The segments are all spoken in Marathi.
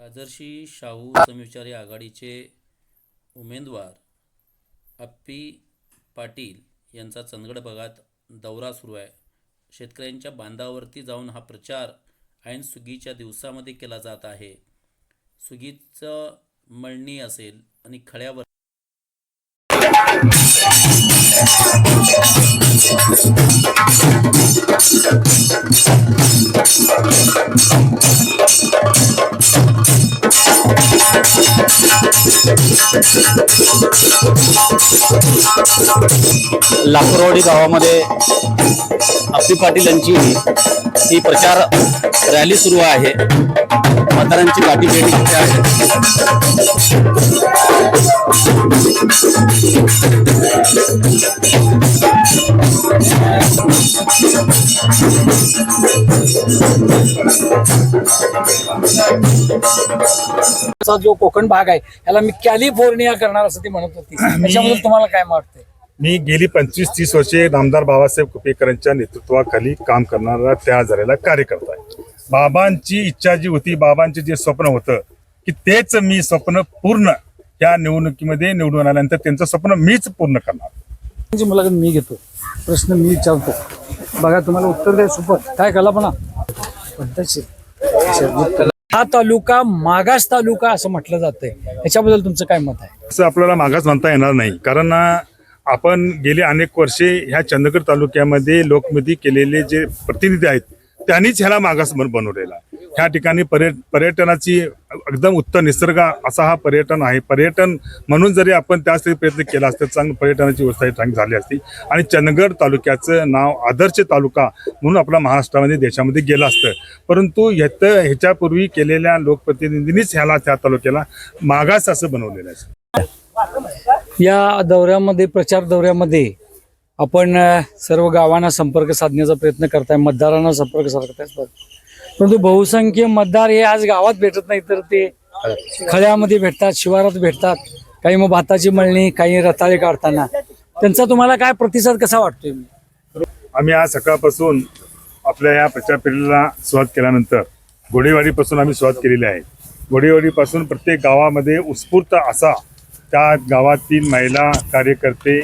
राजर्षी शाहू समविचारी आघाडीचे उमेदवार अप्पी पाटील यांचा चंदगड भागात दौरा सुरू आहे. शेतकऱ्यांच्या बांधावरती जाऊन हा प्रचार ऐन सुगीच्या दिवसामध्ये केला जात आहे. सुगीचं मळणी असेल आणि खळ्यावर लाकूरवाडी गावामध्ये अप्पी पाटील यांची ही प्रचार रॅली सुरू आहे. मतदारांची गाठी भेटी इथे आहे? जो कोकण भाग आहे याला मी कॅलिफोर्निया करणार असं ती म्हणत होती. त्याच्याबद्दल तुम्हाला काय वाटतंय मी गेली पंचवीस तीस वर्षे नामदार बाबासाहेब कुपेकरांच्या नेतृत्वाखाली काम करणारा तयार झालेला कार्यकर्ता आहे. बाबांची इच्छा जी होती बाबांचे जे स्वप्न होतं की तेच मी स्वप्न पूर्ण या निवडणुकीमध्ये निवडून आल्यानंतर त्यांचं स्वप्न मीच पूर्ण करणार. मुलाखत मी घेतो प्रश्न मी विचारतो. बघा तुम्हाला उत्तर द्या सुपर. काय कला म्हणा? पद्धतशीर. हा तालुका मागास तालुका असं म्हटलं जातंय. याच्याबद्दल तुमचं काय मत आहे? असं आपल्याला मागास म्हणता येणार नाही. कारण आपण गेली अनेक वर्षे ह्या चंदगड तालुक्यामध्ये लोकमती केलेले जे प्रतिनिधी आहेत त्यांनीच ह्याला मागास बनवलेला. ह्या ठिकाणी पर्यट पर्यटनाची एकदम उत्तम निसर्ग असा हा पर्यटन आहे. पर्यटन म्हणून जरी आपण त्यासाठी प्रयत्न केला असता चांग पर्यटनाची व्यवस्था ही चांगली झाली असती. आणि चंदगड तालुक्याचं नाव आदर्श तालुका म्हणून आपला महाराष्ट्रामध्ये देशामध्ये गेलं असतं. परंतु ह्यात ह्याच्यापूर्वी केलेल्या लोकप्रतिनिधींनीच ह्याला त्या तालुक्याला मागास असं बनवलेलं आहे. या दौऱ्यामध्ये प्रचार दौऱ्यामध्ये आपण सर्व गावांना संपर्क साधण्याचा प्रयत्न करताय मतदारांना संपर्क साधताय परंतु बहुसंख्य मतदार हे आज गावात भेटत नाही तर ते खळ्यामध्ये भेटतात शिवारात भेटतात काही मग भाताची मळणी काही रताळे काढताना. त्यांचा तुम्हाला काय प्रतिसाद कसा वाटतोय? आम्ही आज सकाळपासून आपल्या या प्रचार फेरीला सुरुवात केल्यानंतर घोडेवाडीपासून आम्ही सुरुवात केलेली आहे. घोडेवाडीपासून प्रत्येक गावामध्ये उत्स्फूर्त असा त्या गावातील महिला कार्यकर्ते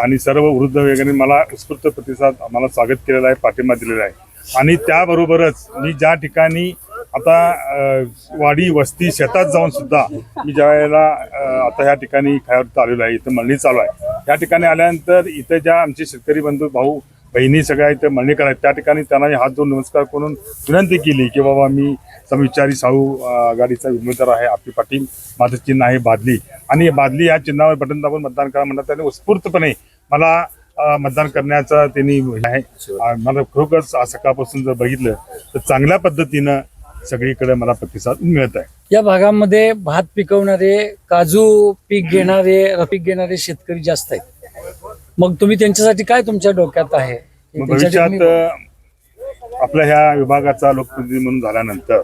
आणि सर्व वृद्ध वगैरे मला उत्स्फूर्त प्रतिसाद आम्हाला स्वागत केलेला आहे पाठिंबा दिलेला आहे. आणि त्याबरोबरच मी ज्या ठिकाणी आता वाडी वस्ती शेतात जाऊन सुद्धा मी ज्या वेळेला आता ह्या ठिकाणी खायवर आलेलो आहे इथं मळणी चालू आहे. या ठिकाणी आल्यानंतर इथं ज्या आमचे शेतकरी बंधू भाऊ बहिणी सगळ्या इथे मळणी आहेत. त्या ठिकाणी त्यांना हात जोडून नमस्कार करून विनंती केली की बाबा मी समविचारी साहू आघाडीचा उमेदवार आहे आपली पाटील माझं चिन्ह आहे बादली. आणि बादली या चिन्हावर बटन दाबून मतदान करा म्हणतात. त्यांनी उत्स्फूर्तपणे मला मतदान करण्याचा त्यांनी आहे. मला खरोखरच आज सकाळपासून जर बघितलं तर चांगल्या पद्धतीनं सगळीकडे मला प्रतिसाद मिळत आहे. या भागामध्ये भात पिकवणारे काजू पीक घेणारे रपीक घेणारे शेतकरी जास्त आहेत. मग तुम्ही त्यांच्यासाठी काय तुमच्या डोक्यात आहे? मग त्यांच्यासाठी भविष्यात तुम्ही- आपल्या ह्या विभागाचा लोकप्रतिनिधी म्हणून झाल्यानंतर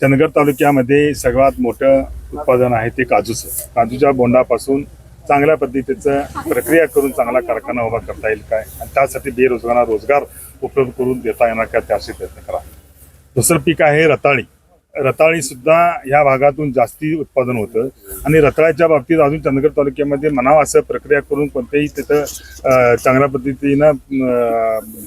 चंदगड तालुक्यामध्ये सर्वात मोठं उत्पादन आहे ते काजूचं. काजूच्या बोंडापासून चांगल्या पद्धतीचं प्रक्रिया करून चांगला कारखाना उभा करता येईल काय? आणि त्यासाठी बेरोजगारांना रोजगार उपलब्ध करून देता येणार का त्यासाठी प्रयत्न करा. दुसरं पीक आहे रताळी. रताळी सुद्धा ह्या भागातून जास्ती उत्पादन होतं. आणि रताळ्याच्या बाबतीत अजून चंदगड तालुक्यामध्ये म्हणावं असं प्रक्रिया करून कोणत्याही तिथं चांगल्या पद्धतीनं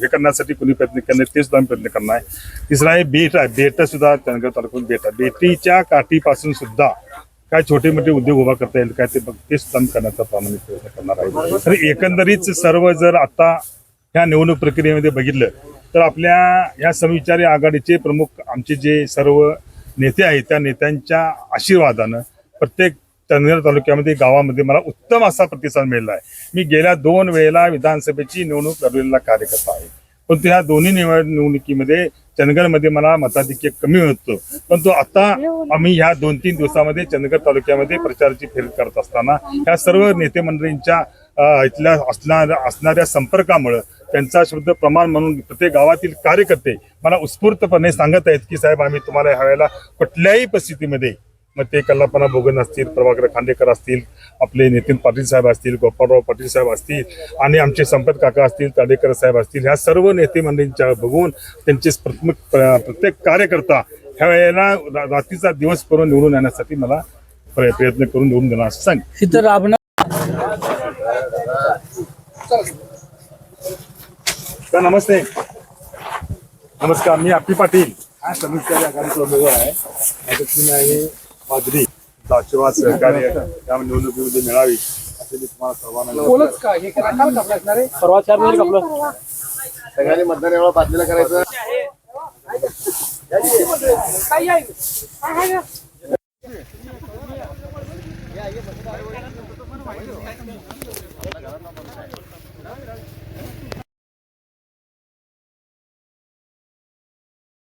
हे करण्यासाठी कोणी प्रयत्न करणार ते सुद्धा आम्ही प्रयत्न करणार आहे. तिसरा आहे बेट आहे. बेट सुद्धा चंदगड तालुक्यात बेट आहे. बेटीच्या काठीपासून सुद्धा काय छोटे मोठे उद्योग उभा करता येईल काय ते बघ ते सुद्धा करण्याचा प्रामाणिक प्रयत्न करणार आहे. आणि एकंदरीत सर्व जर आता ह्या निवडणूक प्रक्रियेमध्ये बघितलं तर आपल्या या समविचारी आघाडीचे प्रमुख आमचे जे सर्व नेते आहेत त्या नेत्यांच्या आशीर्वादानं प्रत्येक चंदगड तालुक्यामध्ये गावामध्ये मला उत्तम असा प्रतिसाद मिळाला आहे. मी गेल्या दोन वेळेला विधानसभेची निवडणूक लढवलेला कार्यकर्ता आहे. परंतु ह्या दोन्ही निवड निवडणुकीमध्ये चंदगडमध्ये मला मताधिक्य कमी होतं. परंतु आता आम्ही ह्या दोन तीन दिवसामध्ये चंदगड तालुक्यामध्ये प्रचाराची फेरी करत असताना ह्या सर्व नेते मंडळींच्या इथल्या असणाऱ्या असणाऱ्या संपर्कामुळं त्यांचा शब्द प्रमाण म्हणून प्रत्येक गावातील कार्यकर्ते मला उत्स्फूर्तपणे सांगत आहेत की साहेब आम्ही तुम्हाला ह्या वेळेला कुठल्याही परिस्थितीमध्ये मग ते कल्लापना बोगन असतील प्रभाकर खांडेकर असतील आपले नितीन पाटील साहेब असतील गोपाळराव पाटील साहेब असतील आणि आमचे संपत काका असतील ताडेकर साहेब असतील ह्या सर्व नेते मंडळींच्या बघून त्यांचे प्रथम प्रत्येक कार्यकर्ता ह्या वेळेला रा- रात्रीचा दिवस करून निवडून येण्यासाठी मला प्रयत्न करून निवडून देणार असं सांग इथं सर नमस्ते। नमस्कार मी आपी पाटील. हा आहे. आहे सहकार्य निवडणुकीमध्ये मिळावी असे मी तुम्हाला सर्वांना परवा चार सगळ्यांनी मतदान एवढा पातळीला करायचं.